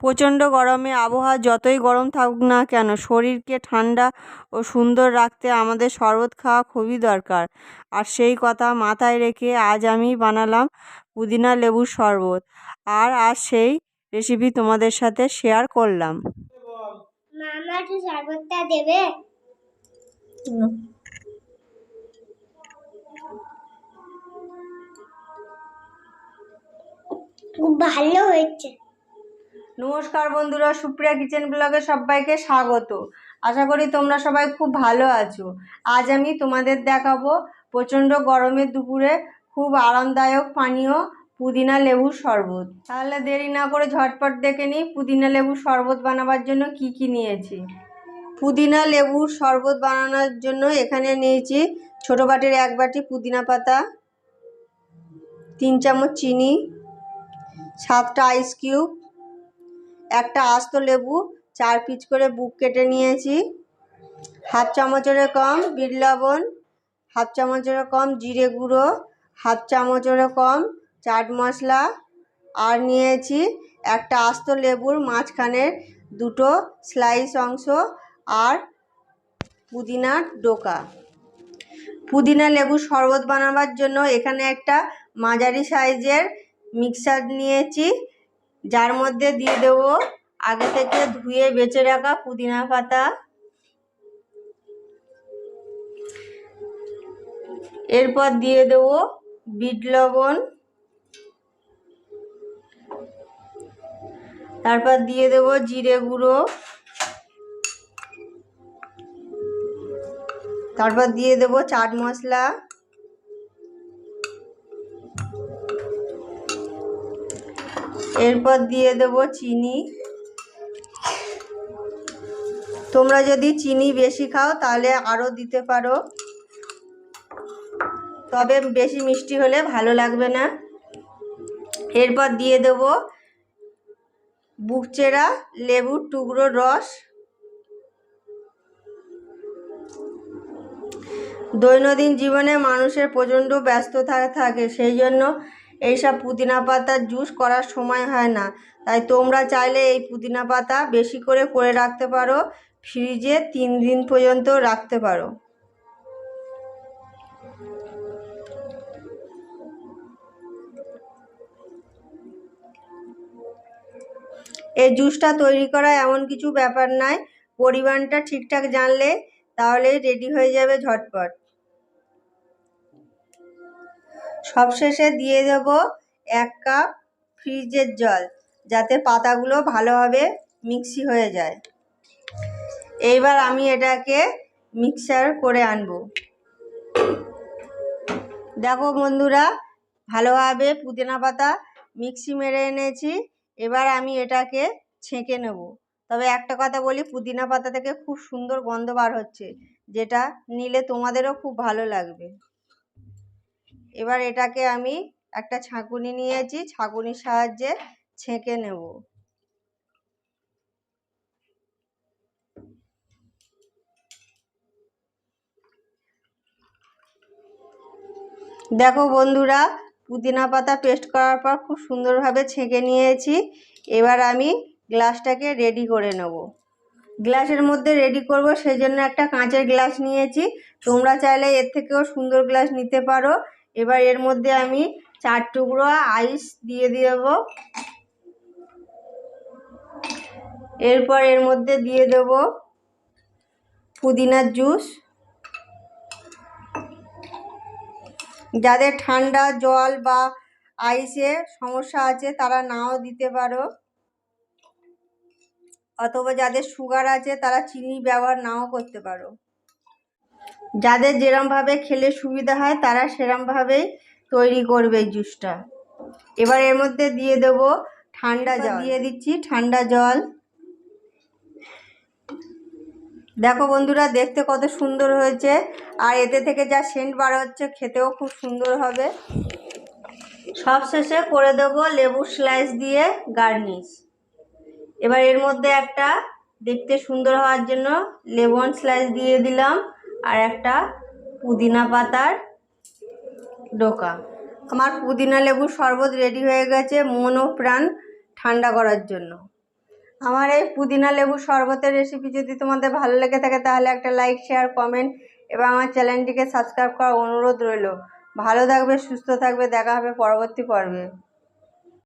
প্রচণ্ড গরমে আবহাওয়া যতই গরম থাকুক না কেন শরীরকে ঠান্ডা ও সুন্দর রাখতে আমাদের শরবত খাওয়া খুবই দরকার। আর সেই কথা মাথায় রেখে আজ আমি বানালাম পুদিনা লেবুর শরবত। আর আজ সেই রেসিপি তোমাদের সাথে শেয়ার করলাম। শরবতটা দেবে? খুব ভালো হয়েছে। নমস্কার বন্ধুরা, সুপ্রিয়া কিচেন ব্লগে সবাইকে স্বাগত। আশা করি তোমরা সবাই খুব ভালো আছো। আজ আমি তোমাদের দেখাবো প্রচণ্ড গরমের দুপুরে খুব আরামদায়ক পানীয় পুদিনা লেবুর শরবত। তাহলে দেরি না করে ঝটপট দেখে নিই পুদিনা লেবুর শরবত বানাবার জন্য কি কি নিয়েছি। পুদিনা লেবুর শরবত বানানোর জন্য এখানে নিয়েছি ছোটো বাটির এক বাটি পুদিনা পাতা, তিন চামচ চিনি, সাতটা আইস কিউব একটা আস্ত লেবু, চার পিচ করে বুক কেটে নিয়েছি। হাফ চামচেরও কম বিট লবণ, হাফ চামচেরও কম জিরে গুঁড়ো, হাফ চামচেরও কম চাট মশলা। আর নিয়েছি একটা আস্ত লেবুর মাঝখানের দুটো স্লাইস অংশ আর পুদিনার ডোকা। পুদিনা লেবু শরবত বানাবার জন্য এখানে একটা মাঝারি সাইজের মিক্সার নিয়েছি। যার মধ্যে দিয়ে দেবো আগে থেকে ধুয়ে বেঁচে রাখা পুদিনা পাতা। এরপর দিয়ে দেবো বিট লবণ। তারপর দিয়ে দেবো জিরে গুঁড়ো। তারপর দিয়ে দেবো চাট মশলা। এরপর দিয়ে দেব চিনি। তোমরা যদি চিনি বেশি খাও তাহলে আরও দিতে পারো। তবে বেশি মিষ্টি হলে ভালো লাগবে না। এরপর দিয়ে দেব বুকচেরা লেবুর টুকরোর রস। দৈনন্দিন জীবনে মানুষের প্রচণ্ড ব্যস্ততা থাকে, সেই জন্য এইসব পুদিনা পাতার জুস করার সময় হয় না। তাই তোমরা চাইলে এই পুদিনা পাতা বেশি করে করে রাখতে পারো, ফ্রিজে তিন দিন পর্যন্ত রাখতে পারো। এই জুসটা তৈরি করা এমন কিছু ব্যাপার নয় পরিমাণটা ঠিকঠাক জানলে তাহলে রেডি হয়ে যাবে ঝটপট। সবশেষে দিয়ে দেব এক কাপ ফ্রিজের জল, যাতে পাতাগুলো ভালোভাবে মিক্সি হয়ে যায়। এইবার আমি এটাকে মিক্সার করে আনব। দেখো বন্ধুরা, ভালোভাবে পুদিনা পাতা মিক্সি মেরে এনেছি। এবার আমি এটাকে ছেঁকে নেব। তবে একটা কথা বলি, পুদিনা পাতা থেকে খুব সুন্দর গন্ধ বার হচ্ছে, যেটা নিলে তোমাদেরও খুব ভালো লাগবে। এবার এটাকে আমি একটা ছাঁকুনি নিয়েছি, ছাঁকুনির সাহায্যে ছেঁকে নেব। দেখো বন্ধুরা, পুদিনা পাতা পেস্ট করার পর খুব সুন্দরভাবে ছেঁকে নিয়েছি। এবার আমি গ্লাসটাকে রেডি করে নেব। গ্লাসের মধ্যে রেডি করব সেই জন্য একটা কাঁচের গ্লাস নিয়েছি। তোমরা চাইলে এর থেকেও সুন্দর গ্লাস নিতে পারো। এবার এর মধ্যে আমি চার টুকরো আইস দিয়ে দেব। এরপর এর মধ্যে দিয়ে দেব পুদিনার জুস। যাদের ঠান্ডা জল বা আইসে সমস্যা আছে, তারা নাও দিতে পারো। অথবা যাদের সুগার আছে, তারা চিনি ব্যবহার নাও করতে পারো। যাদের যেরমভাবে খেলে সুবিধা হয় তারা সেরমভাবেই তৈরি করবে জুসটা। এবার এর মধ্যে দিয়ে দেব ঠান্ডা জল। দিয়ে দিচ্ছি ঠান্ডা জল। দেখো বন্ধুরা দেখতে কত সুন্দর হয়েছে। আর এতে থেকে যা সেন্ট বার হচ্ছে খেতেও খুব সুন্দর হবে। সব শেষে করে দেবো লেবু স্লাইস দিয়ে গার্নিশ। এবার এর মধ্যে একটা দেখতে সুন্দর হওয়ার জন্য লেবন স্লাইস দিয়ে দিলাম। আর একটা পুদিনা পাতার ডোকা। আমার পুদিনা লেবুর শরবত রেডি হয়ে গেছে মন ও প্রাণ ঠান্ডা করার জন্য। আমার এই পুদিনা লেবু শরবতের রেসিপি যদি তোমাদের ভালো লেগে থাকে তাহলে একটা লাইক শেয়ার কমেন্ট এবং আমার চ্যানেলটিকে সাবস্ক্রাইব করার অনুরোধ রইল। ভালো থাকবে, সুস্থ থাকবে, দেখা হবে পরবর্তী পর্বে।